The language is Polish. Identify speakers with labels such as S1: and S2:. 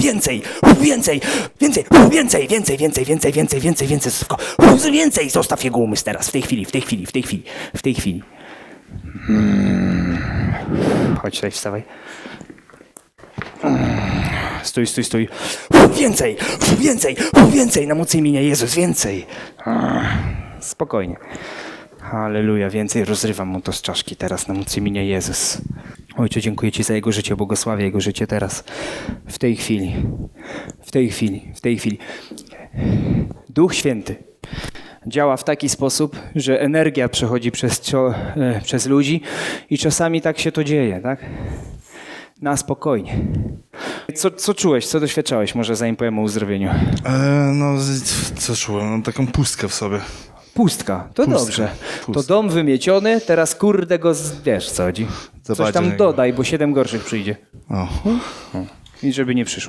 S1: więcej, więcej, więcej, więcej, więcej, więcej, więcej, więcej, więcej, więcej, go, więcej, zostaw jego umysł teraz, w tej chwili, w tej chwili, w tej chwili, w tej chwili. Mm. Chodź tutaj, wstawaj. Stój, stój, stój. Więcej, więcej, więcej, na mocy imienia Jezus, więcej. Spokojnie. Halleluja, więcej rozrywam mu to z czaszki teraz na mocy imienia Jezus. Ojcze, dziękuję Ci za Jego życie, błogosławię Jego życie teraz, w tej chwili, w tej chwili, w tej chwili. Duch Święty działa w taki sposób, że energia przechodzi przez, e, przez ludzi i czasami tak się to dzieje, tak? Na spokojnie. Co, co czułeś, co doświadczałeś, może zanim powiem o uzdrowieniu?
S2: E, no, co czułem? No, taką pustkę w sobie.
S1: Pustka, to
S2: Pustka,
S1: dobrze. To dom wymieciony, teraz kurde go, z... wiesz co chodzi. Coś tam dodaj, bo siedem gorszych przyjdzie.
S2: O.
S1: I żeby nie przyszło.